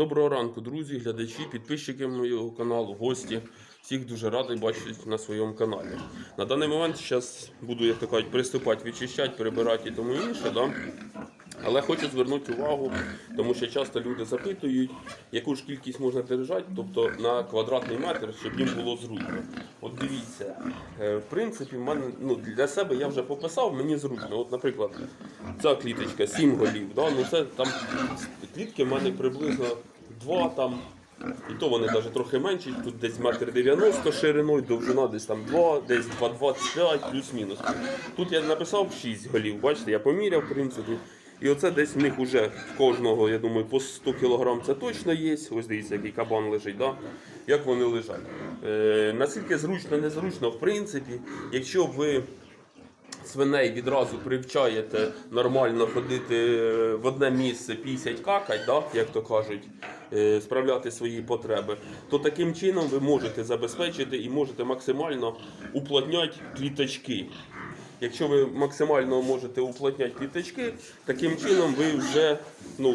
Доброго ранку, друзі, глядачі, підписчики моєго каналу, гості. Всіх дуже радий бачити на своєму каналі. На даний момент зараз буду, як то кажуть, приступати, відчищати, перебирати і тому інше. Да? Але хочу звернути увагу, тому що часто люди запитують, яку ж кількість можна держати, тобто на квадратний метр, щоб їм було зручно. От дивіться, е, в принципі, в мене ну, для себе я вже пописав, мені зручно. От, наприклад, ця кліточка 7 голів. Да? Ну, це там клітки в мене приблизно 2 там. І то вони навіть трохи менші, тут десь метр 90 шириною, довжина десь там 2, десь 2,25 плюс-мінус. Тут я написав 6 голів, бачите, я поміряв, в принципі. І оце десь в них вже в кожного, я думаю, по 100 кг це точно є. Ось дивіться, який кабан лежить, да? як вони лежать. Е, наскільки зручно, незручно, в принципі, якщо ви свиней відразу привчаєте нормально ходити е, в одне місце, пісять какать, да, як то кажуть, справляти свої потреби, то таким чином ви можете забезпечити і можете максимально уплотняти кліточки. Якщо ви максимально можете уплотняти кліточки, таким чином ви вже, ну,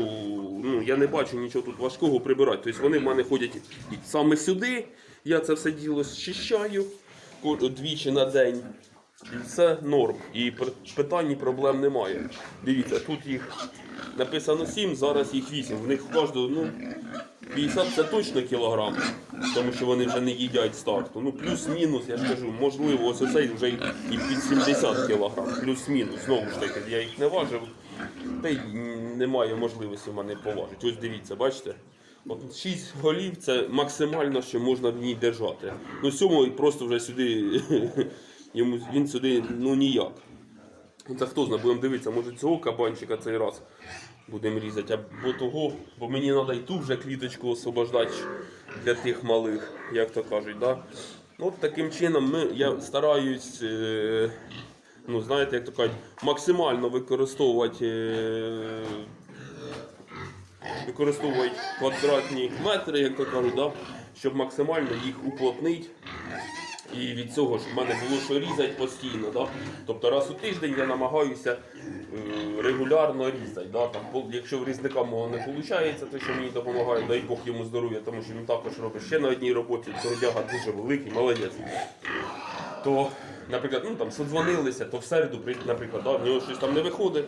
ну я не бачу нічого тут важкого прибирати. Тобто вони в мене ходять саме сюди, я це все діло зчищаю двічі на день. І все норм. І питань і проблем немає. Дивіться, тут їх написано 7, зараз їх 8. В них кожного ну, 50 це точно кілограм, тому що вони вже не їдять старту. Ну, плюс-мінус, я ж кажу, можливо, ось оцей вже і і під 70 кілограм. Плюс-мінус. Знову ж таки, я їх не важив. Та й немає можливості в мене поважити. Ось дивіться, бачите? От 6 голів це максимально, що можна в ній держати. Ну, сьомий просто вже сюди, йому, він сюди ну ніяк. Ну, Це хто знає, будемо дивитися, може цього кабанчика цей раз будемо різати, або того, бо мені треба і ту вже кліточку освобождати для тих малих, як то кажуть. Да? От таким чином ми, я стараюсь, е, ну, знаєте, як то кажуть, максимально використовувати. Е, використовують квадратні метри, як то кажуть, да? щоб максимально їх уплотнити. І від цього ж в мене було що різати постійно. Да? Тобто раз у тиждень я намагаюся е, регулярно різати. Да? Там, якщо в різника мого не виходить, те, що мені допомагає, дай Бог йому здоров'я, тому що він також робить ще на одній роботі, трудяга дуже великий, молодець. То, наприклад, ну там подзвонилися, то в середу, при- наприклад, да, в нього щось там не виходить,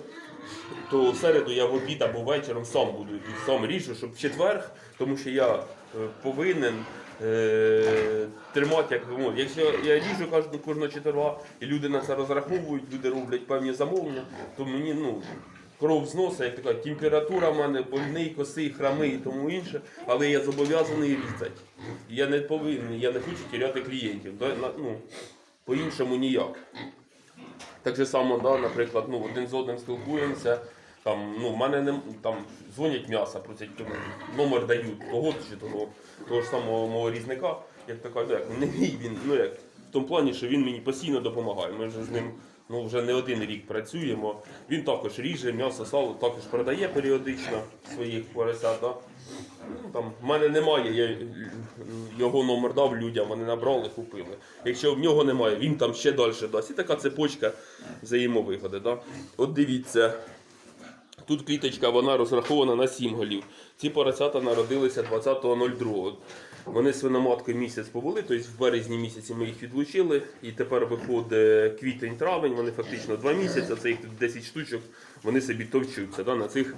то в середу я в обід або вечором сам буду сам ріжу, щоб в четвер, тому що я е, повинен е, тримати, як мовити. Якщо я ріжу кожну, кожного четверга, і люди на це розраховують, люди роблять певні замовлення, то мені ну, кров зносить, як така температура в мене, больний, косий, храми і тому інше, але я зобов'язаний різати. Я не повинен, я не хочу теряти клієнтів. Ну, по-іншому ніяк. Так же само, да, наприклад, ну, один з одним спілкуємося. Там, ну, в мене не, там дзвонять м'яса, просять ну, номер дають того чи того, того ж самого мого різника. Як то кажуть, як, не мій він, ну як, в тому плані, що він мені постійно допомагає. Ми вже з ним ну, вже не один рік працюємо. Він також ріже м'ясо, сало, також продає періодично своїх поросят. Да? Ну, там, в мене немає, я його номер дав людям, вони набрали, купили. Якщо в нього немає, він там ще далі дасть. І така цепочка взаємовигоди. Да? От дивіться, тут кліточка вона розрахована на 7 голів. Ці поросята народилися 20.02. Вони свиноматкою місяць побули, тобто в березні місяці ми їх відлучили. І тепер виходить квітень-травень, вони фактично 2 місяці, це їх тут 10 штучок, вони собі товчуться да, на цих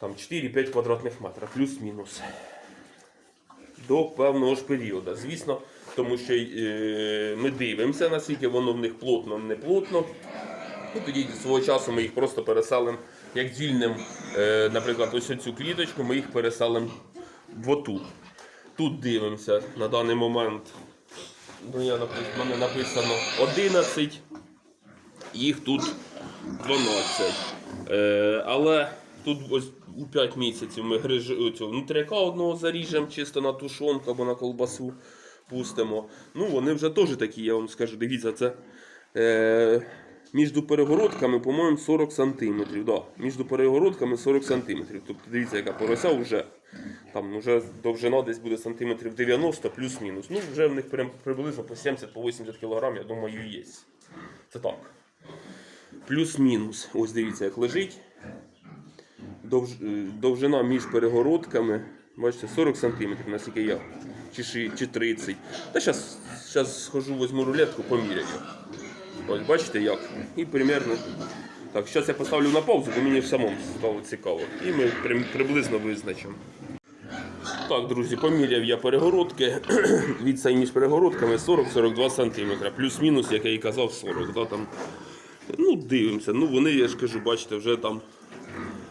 там 4-5 квадратних метрів, плюс-мінус. До певного ж періоду. Звісно, тому що е, ми дивимося, наскільки воно в них плотно, не плотно. І тоді свого часу ми їх просто переселимо, як звільнимо, е, наприклад, ось цю кліточку, ми їх переселимо в оту. Тут дивимося на даний момент. Ну, я, в мене написано 11, їх тут 12. Е, але тут ось у 5 місяців ми цього внутряка одного заріжемо чисто на тушонку або на колбасу пустимо. Ну, вони вже теж такі, я вам скажу, дивіться, це е, між перегородками, по-моєму, 40 см. Да, між перегородками 40 см. Тобто дивіться, яка порося вже. Там вже довжина десь буде сантиметрів 90 плюс-мінус. Ну, вже в них приблизно по 70-80 кг, я думаю, є. Це так. Плюс-мінус. Ось дивіться, як лежить. Довж... е, Довжина між перегородками Бачите, 40 см, наскільки я. Чи, чи 30. Та зараз схожу, візьму рулетку, поміряю. Ось бачите як. І примерно. Так, зараз я поставлю на паузу, бо мені самому стало цікаво. І ми при- приблизно визначимо. Так, друзі, поміряв я перегородки. Відстань між перегородками 40-42 см. Плюс-мінус, як я і казав, 40. Да, там. Ну, дивимося. Ну, вони, я ж кажу, бачите, вже там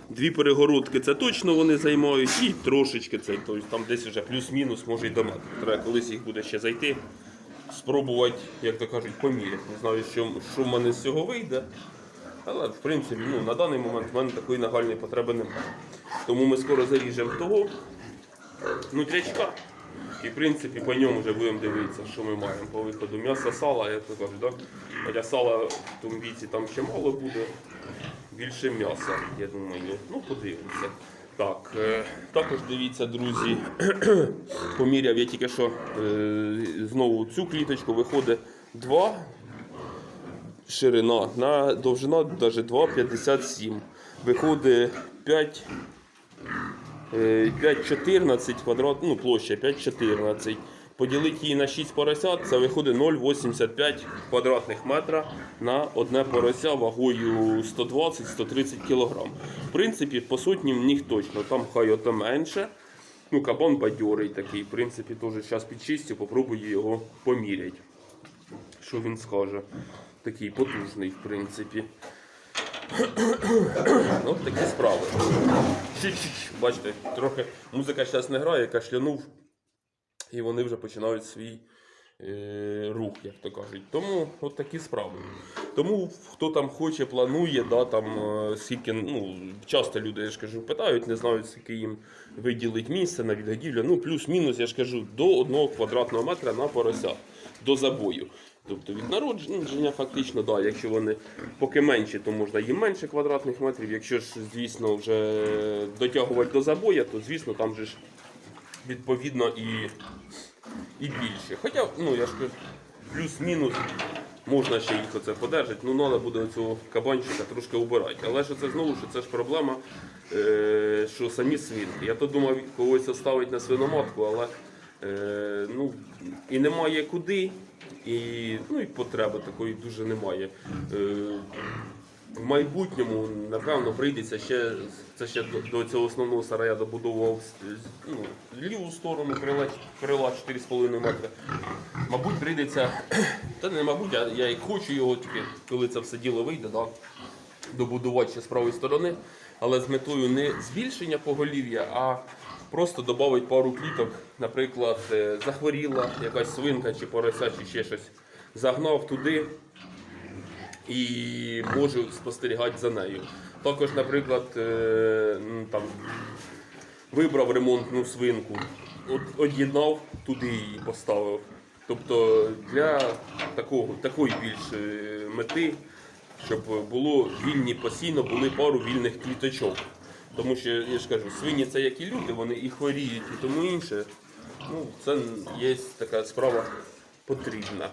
дві перегородки це точно вони займають, і трошечки це, тобто там десь вже плюс-мінус, може й до метра. Треба колись їх буде ще зайти, спробувати, як то кажуть, поміряти. Не знаю, що, що в мене з цього вийде. Але в принципі, ну, на даний момент в мене такої нагальної потреби немає. Тому ми скоро заріжемо того нутрячка. І в принципі по ньому вже будемо дивитися, що ми маємо по виходу. М'ясо, сала, як то кажуть, да? Хоча сала в тому віці там ще мало буде. Більше м'яса, я думаю. Ну, подивимося. Так, е, також дивіться, друзі, поміряв я тільки що е, знову цю кліточку виходить 2 ширина, на довжина навіть 2,57. Виходить 5 Е, 5,14 квадрат, ну площа 5,14. Поділити її на 6 поросят, це виходить 0,85 квадратних метра на одне порося вагою 120-130 кг. В принципі, по сотні в них точно, там хай ото менше. Ну, кабан бадьорий такий. В принципі, теж зараз підчистю, попробую його поміряти. Що він скаже. Такий потужний, в принципі. Ну, такі справи. Бачите, трохи музика зараз не грає, кашлянув, і вони вже починають свій е, рух, як то кажуть. Тому от такі справи. Тому хто там хоче, планує, да, там, е, скільки, ну, часто люди, я ж кажу, питають, не знають, скільки їм виділить місце на відгодівлю. Ну, плюс-мінус, я ж кажу, до 1 квадратного метра на порося, до забою. Тобто від народження фактично, да, якщо вони поки менші, то можна їм менше квадратних метрів. Якщо ж, звісно, вже дотягувати до забоя, то звісно там же ж відповідно і, і більше. Хоча, ну я ж кажу, плюс-мінус можна ще їх оце подержати, ну треба буде цього кабанчика трошки убирати. Але ж це знову що це ж проблема, е, що самі свинки. Я то думав когось оставити на свиноматку, але е, ну, і немає куди. І, ну, і потреби такої дуже немає. Е, в майбутньому, напевно, прийдеться ще, це ще до, до цього основного сарая добудовував ну, ліву сторону крила, крила 4,5 метри. Мабуть, прийдеться, та не мабуть, а я і хочу його тільки, коли це все діло вийде, да, добудувати ще з правої сторони, але з метою не збільшення поголів'я, а просто додати пару кліток, наприклад, е, захворіла якась свинка чи порося, чи ще щось. Загнав туди, і можу спостерігати за нею. Також, наприклад, е, там, вибрав ремонтну свинку, од'єднав, туди її поставив. Тобто для такого, такої більш е, мети, щоб було вільні постійно, були пару вільних кліточок. Тому що, я ж кажу, свині це як і люди, вони і хворіють, і тому інше. Ну, це є така справа потрібна.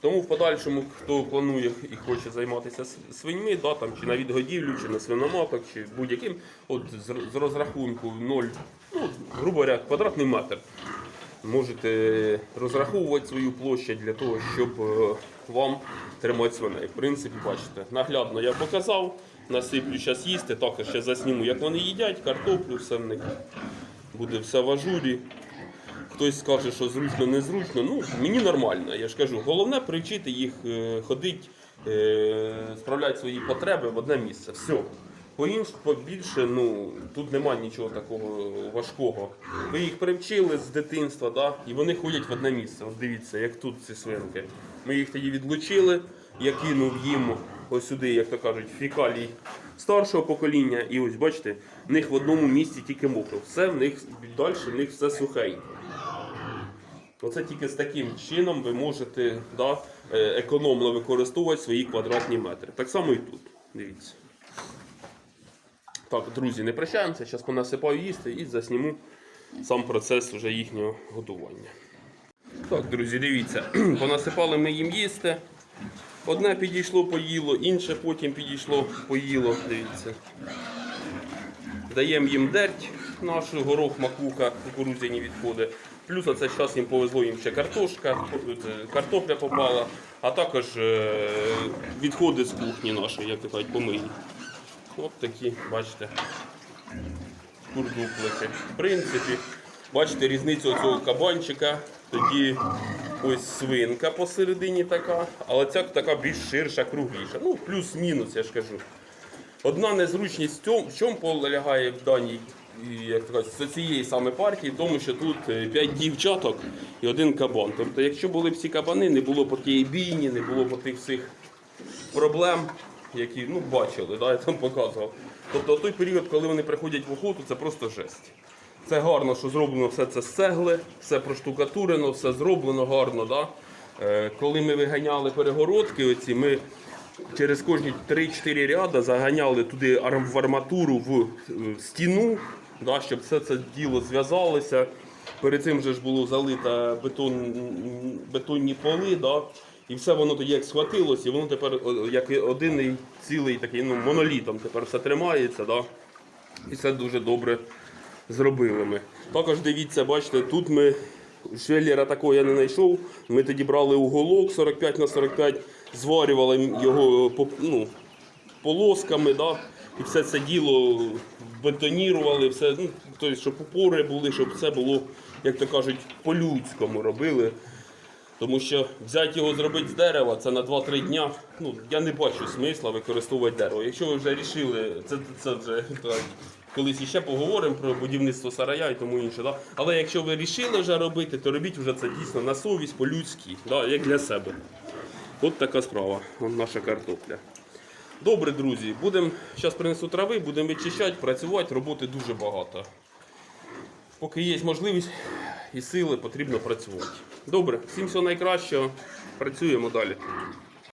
Тому в подальшому, хто планує і хоче займатися свиньми, да, там, чи на відгодівлю, чи на свиноматок, чи будь-яким, от з, з розрахунку 0, ну, грубо говоря, квадратний метр. Можете розраховувати свою площу для того, щоб е, вам тримати свиней. В принципі, бачите, наглядно я показав, насиплю зараз їсти, також ще засніму, як вони їдять, картоплю, все в них буде все в ажурі. Хтось скаже, що зручно, незручно. Ну, мені нормально, я ж кажу. Головне привчити їх е, ходити, е, справляти свої потреби в одне місце. Все. По інш, побільше, ну, тут немає нічого такого важкого. Ви їх привчили з дитинства, да? і вони ходять в одне місце. От дивіться, як тут ці свинки. Ми їх тоді відлучили, я кинув їм ось сюди, як то кажуть, фікалій старшого покоління. І ось бачите, в них в одному місці тільки мокро. Все в них далі, в них все сухенько. Оце тільки з таким чином ви можете да, е, економно використовувати свої квадратні метри. Так само і тут. Дивіться. Так, друзі, не прощаємося. Зараз понасипаю їсти і засніму сам процес вже їхнього готування. Так, друзі, дивіться, понасипали ми їм їсти. Одне підійшло, поїло, інше потім підійшло, поїло. Дивіться. Даємо їм дерть. наш горох, макуха, кукурудзяні відходи. Плюс оце зараз їм повезло їм ще картошка, картопля попала, а також е, відходи з кухні нашої, як кажуть, помиї. От такі, бачите, курдуплики. В принципі, бачите різницю цього кабанчика. Тоді ось свинка посередині така, але ця така більш ширша, кругліша. Ну, плюс-мінус, я ж кажу. Одна незручність в чому полягає в даній як то з цієї саме партії, тому що тут 5 дівчаток і один кабан. Тобто, якщо були всі кабани, не було б тієї бійні, не було б тих всіх проблем, які ну, бачили, да, я там показував. Тобто той період, коли вони приходять в охоту, це просто жесть. Це гарно, що зроблено все це з цегли, все проштукатурено, все зроблено гарно. Да? Е, коли ми виганяли перегородки, оці, ми через кожні 3-4 ряда заганяли туди в арматуру в е, стіну, да, щоб все це діло зв'язалося. Перед цим же ж було залито бетон, бетонні поли, да, і все воно тоді як схватилось, і воно тепер як один цілий такий ну, монолітом тепер все тримається. Да, і це дуже добре зробили ми. Також дивіться, бачите, тут ми швеллера такого я не знайшов. Ми тоді брали уголок 45 на 45, зварювали його ну, полосками, да? І все це діло бетонірували, все, ну, тобто, щоб опори були, щоб все було, як то кажуть, по-людському робили. Тому що взяти його зробити з дерева, це на 2-3 дня. Ну, я не бачу смисла використовувати дерево. Якщо ви вже вирішили, це, це вже так, колись іще поговоримо про будівництво сарая і тому інше. Да? Але якщо ви вирішили вже робити, то робіть вже це дійсно на совість, по-людськи, да? як для себе. От така справа, наша картопля. Добре, друзі, будемо зараз принесу трави, будемо вичищати, працювати, роботи дуже багато. Поки є можливість і сили, потрібно працювати. Добре, всім всього найкращого. Працюємо далі.